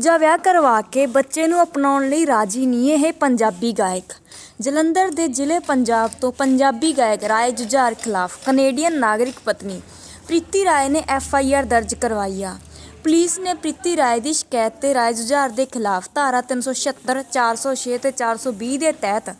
ਦੂਜਾ ਵਿਆਹ ਕਰਵਾ ਕੇ ਬੱਚੇ ਨੂੰ ਅਪਣਾਉਣ ਲਈ ਰਾਜੀ ਨਹੀਂ ਇਹ ਪੰਜਾਬੀ ਗਾਇਕ। ਜਲੰਧਰ ਦੇ ਜ਼ਿਲ੍ਹੇ ਪੰਜਾਬ ਤੋਂ ਪੰਜਾਬੀ ਗਾਇਕ ਰਾਏ ਜੁਝਾਰ ਖਿਲਾਫ ਕੈਨੇਡੀਅਨ ਨਾਗਰਿਕ ਪਤਨੀ ਪ੍ਰੀਤੀ ਰਾਏ ਨੇ ਐਫ ਆਈ ਆਰ ਦਰਜ ਕਰਵਾਈ ਆ। ਪੁਲਿਸ ਨੇ ਪ੍ਰੀਤੀ ਰਾਏ ਦੀ ਸ਼ਿਕਾਇਤ ਤੇ ਰਾਏ ਜੁਝਾਰ ਦੇ ਖਿਲਾਫ ਧਾਰਾ 376 406 ਤੇ 420 ਦੇ ਤਹਿਤ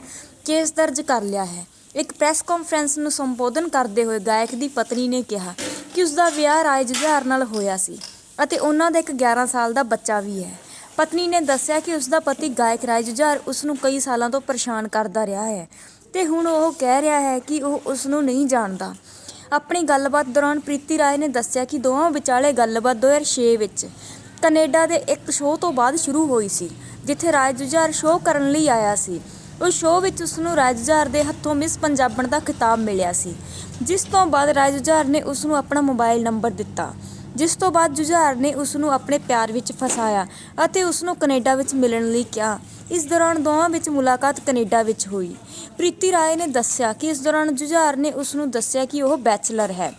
ਕੇਸ ਦਰਜ ਕਰ ਲਿਆ ਹੈ। ਇੱਕ ਪ੍ਰੈਸ ਕਾਨਫਰੰਸ ਨੂੰ ਸੰਬੋਧਨ ਕਰਦੇ ਹੋਏ ਗਾਇਕ ਦੀ ਪਤਨੀ ਨੇ ਕਿਹਾ ਕਿ ਉਸ ਦਾ ਵਿਆਹ ਰਾਏ ਜੁਝਾਰ ਨਾਲ ਹੋਇਆ ਸੀ। ਅਤੇ ਉਹਨਾਂ ਦਾ ਇੱਕ 11 ਸਾਲ ਦਾ ਬੱਚਾ ਵੀ ਹੈ। ਪਤਨੀ ਨੇ ਦੱਸਿਆ ਕਿ ਉਸ ਦਾ ਪਤੀ ਗਾਇਕ ਰਾਏ ਜੁਝਾਰ ਉਸ ਨੂੰ ਕਈ ਸਾਲਾਂ ਤੋਂ ਪਰੇਸ਼ਾਨ ਕਰਦਾ ਰਿਹਾ ਹੈ ਤੇ ਹੁਣ ਉਹ ਕਹਿ ਰਿਹਾ ਹੈ ਕਿ ਉਹ ਉਸ ਨੂੰ ਨਹੀਂ ਜਾਣਦਾ। ਆਪਣੀ ਗੱਲਬਾਤ ਦੌਰਾਨ ਪ੍ਰੀਤੀ ਰਾਏ ਨੇ ਦੱਸਿਆ ਕਿ ਦੋਵਾਂ ਵਿਚਾਲੇ ਗੱਲਬਾਤ 2006 ਵਿੱਚ ਕੈਨੇਡਾ ਦੇ ਇੱਕ ਸ਼ੋਅ ਤੋਂ ਬਾਅਦ ਸ਼ੁਰੂ ਹੋਈ ਸੀ, ਜਿੱਥੇ ਰਾਜ ਜੁਝਾਰ ਸ਼ੋਅ ਕਰਨ ਲਈ ਆਇਆ ਸੀ। ਉਸ ਸ਼ੋਅ ਵਿੱਚ ਉਸ ਨੂੰ ਰਾਏ ਜੁਝਾਰ ਦੇ ਹੱਥੋਂ ਮਿਸ ਪੰਜਾਬਣ ਦਾ ਖਿਤਾਬ ਮਿਲਿਆ ਸੀ, ਜਿਸ ਤੋਂ ਬਾਅਦ ਰਾਜ ਜੁਝਾਰ ਨੇ ਉਸ ਨੂੰ ਆਪਣਾ ਮੋਬਾਈਲ ਨੰਬਰ ਦਿੱਤਾ। ਜਿਸ ਤੋਂ ਬਾਅਦ ਜੁਝਾਰ ਨੇ ਉਸ ਨੂੰ ਆਪਣੇ ਪਿਆਰ ਵਿੱਚ ਫਸਾਇਆ ਅਤੇ ਉਸ ਨੂੰ ਕੈਨੇਡਾ ਵਿੱਚ ਮਿਲਣ ਲਈ ਕਿਹਾ। ਇਸ ਦੌਰਾਨ ਦੋਵਾਂ ਵਿੱਚ ਮੁਲਾਕਾਤ ਕੈਨੇਡਾ ਵਿੱਚ ਹੋਈ। ਪ੍ਰੀਤੀ ਰਾਏ ਨੇ ਦੱਸਿਆ ਕਿ ਇਸ ਦੌਰਾਨ ਜੁਝਾਰ ਨੇ ਉਸ ਨੂੰ ਦੱਸਿਆ ਕਿ ਉਹ ਬੈਚਲਰ ਹੈ।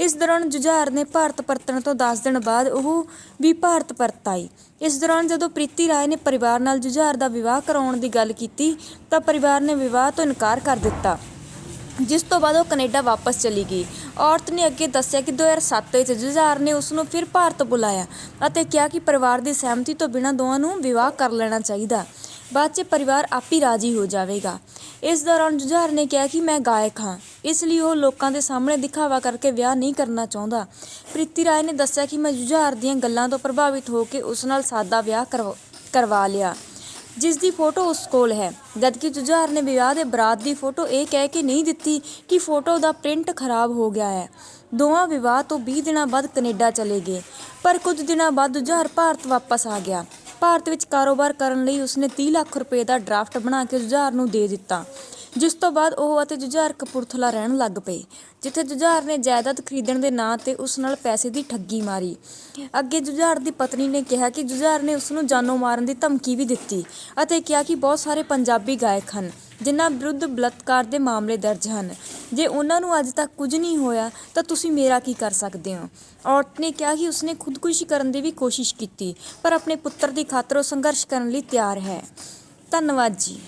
ਇਸ ਦੌਰਾਨ ਜੁਝਾਰ ਨੇ ਭਾਰਤ ਪਰਤਣ ਤੋਂ 10 ਦਿਨ ਬਾਅਦ ਉਹ ਵੀ ਭਾਰਤ ਪਰਤ ਆਈ ਇਸ ਦੌਰਾਨ ਜਦੋਂ ਪ੍ਰੀਤੀ ਰਾਏ ਨੇ ਪਰਿਵਾਰ ਨਾਲ ਜੁਝਾਰ ਦਾ ਵਿਵਾਹ ਕਰਾਉਣ ਦੀ ਗੱਲ ਕੀਤੀ, ਤਾਂ ਪਰਿਵਾਰ ਨੇ ਵਿਵਾਹ ਤੋਂ ਇਨਕਾਰ ਕਰ ਦਿੱਤਾ, ਜਿਸ ਤੋਂ ਬਾਅਦ ਉਹ ਕੈਨੇਡਾ ਵਾਪਸ ਚਲੀ ਗਈ। ਔਰਤ ਨੇ ਅੱਗੇ ਦੱਸਿਆ ਕਿ 2007 ਵਿੱਚ ਜੁਝਾਰ ਨੇ ਉਸ ਨੂੰ ਫਿਰ ਭਾਰਤ ਬੁਲਾਇਆ ਅਤੇ ਕਿਹਾ ਕਿ ਪਰਿਵਾਰ ਦੀ ਸਹਿਮਤੀ ਤੋਂ ਬਿਨਾਂ ਦੋਵਾਂ ਨੂੰ ਵਿਵਾਹ ਕਰ ਲੈਣਾ ਚਾਹੀਦਾ। ਬਾਅਦ 'ਚ ਪਰਿਵਾਰ ਆਪ ਹੀ ਰਾਜੀ ਹੋ ਜਾਵੇਗਾ। ਇਸ ਦੌਰਾਨ ਜੁਝਾਰ ਨੇ ਕਿਹਾ ਕਿ ਮੈਂ ਗਾਇਕ ਹਾਂ, ਇਸ ਲਈ ਉਹ ਲੋਕਾਂ ਦੇ ਸਾਹਮਣੇ ਦਿਖਾਵਾ ਕਰਕੇ ਵਿਆਹ ਨਹੀਂ ਕਰਨਾ ਚਾਹੁੰਦਾ। ਪ੍ਰੀਤੀ ਰਾਏ ਨੇ ਦੱਸਿਆ ਕਿ ਮੈਂ ਜੁਝਾਰ ਦੀਆਂ ਗੱਲਾਂ ਤੋਂ ਪ੍ਰਭਾਵਿਤ ਹੋ ਕੇ ਉਸ ਨਾਲ ਸਾਦਾ ਵਿਆਹ ਕਰਵਾ- ਕਰਵਾ ਲਿਆ। ਜਿਸ ਦੀ ਫੋਟੋ ਉਸ ਕੋਲ ਹੈ। ਜਦਕਿ ਜੁਝਾਰ ਨੇ ਵਿਆਹ ਦੇ ਬਰਾਤ ਦੀ ਫੋਟੋ ਇਹ ਕਹਿ ਕੇ ਨਹੀਂ ਦਿੱਤੀ ਕਿ ਫੋਟੋ ਦਾ ਪ੍ਰਿੰਟ ਖਰਾਬ ਹੋ ਗਿਆ ਹੈ। ਦੋਵਾਂ ਵਿਵਾਹ ਤੋਂ 20 ਦਿਨਾਂ ਬਾਅਦ ਕੈਨੇਡਾ ਚਲੇ ਗਏ, ਪਰ ਕੁਝ ਦਿਨਾਂ ਬਾਅਦ ਜੁਝਾਰ ਭਾਰਤ ਵਾਪਸ ਆ ਗਿਆ। ਭਾਰਤ ਵਿੱਚ ਕਾਰੋਬਾਰ ਕਰਨ ਲਈ ਉਸਨੇ 30 ਲੱਖ ਰੁਪਏ ਦਾ ਡਰਾਫਟ ਬਣਾ ਕੇ ਜੁਝਾਰ ਨੂੰ ਦੇ ਦਿੱਤਾ। ਜਿਸ ਤੋਂ ਬਾਅਦ ਉਹ ਅਤੇ ਜੁਝਾਰ ਕਪੂਰਥਲਾ ਰਹਿਣ ਲੱਗ ਪਏ, ਜਿੱਥੇ ਜੁਝਾਰ ਨੇ ਜਾਇਦਾਦ ਖਰੀਦਣ ਦੇ ਨਾਂ ਤੇ ਉਸ ਨਾਲ ਪੈਸੇ ਦੀ ਠੱਗੀ ਮਾਰੀ। ਅੱਗੇ ਜੁਝਾਰ ਦੀ ਪਤਨੀ ਨੇ ਕਿਹਾ ਕਿ ਜੁਝਾਰ ਨੇ ਉਸ ਨੂੰ ਜਾਨੋਂ ਮਾਰਨ ਦੀ ਧਮਕੀ ਵੀ ਦਿੱਤੀ ਅਤੇ ਕਿਹਾ ਕਿ ਬਹੁਤ ਸਾਰੇ ਪੰਜਾਬੀ ਗਾਇਕ ਹਨ, ਜਿਨ੍ਹਾਂ ਵਿਰੁੱਧ ਬਲਾਤਕਾਰ ਦੇ ਮਾਮਲੇ ਦਰਜ ਹਨ। ਜੇ ਉਹਨਾਂ ਨੂੰ ਅੱਜ ਤੱਕ ਕੁਝ ਨਹੀਂ ਹੋਇਆ, ਤਾਂ ਤੁਸੀਂ ਮੇਰਾ ਕੀ ਕਰ ਸਕਦੇ ਹੋ? ਔਰਤ ਨੇ ਕਿਹਾ ਕਿ ਉਸਨੇ ਖੁਦਕੁਸ਼ੀ ਕਰਨ ਦੀ ਵੀ ਕੋਸ਼ਿਸ਼ ਕੀਤੀ, ਪਰ ਆਪਣੇ ਪੁੱਤਰ ਦੀ ਖਾਤਰ ਉਹ ਸੰਘਰਸ਼ ਕਰਨ ਲਈ ਤਿਆਰ ਹੈ। ਧੰਨਵਾਦ ਜੀ।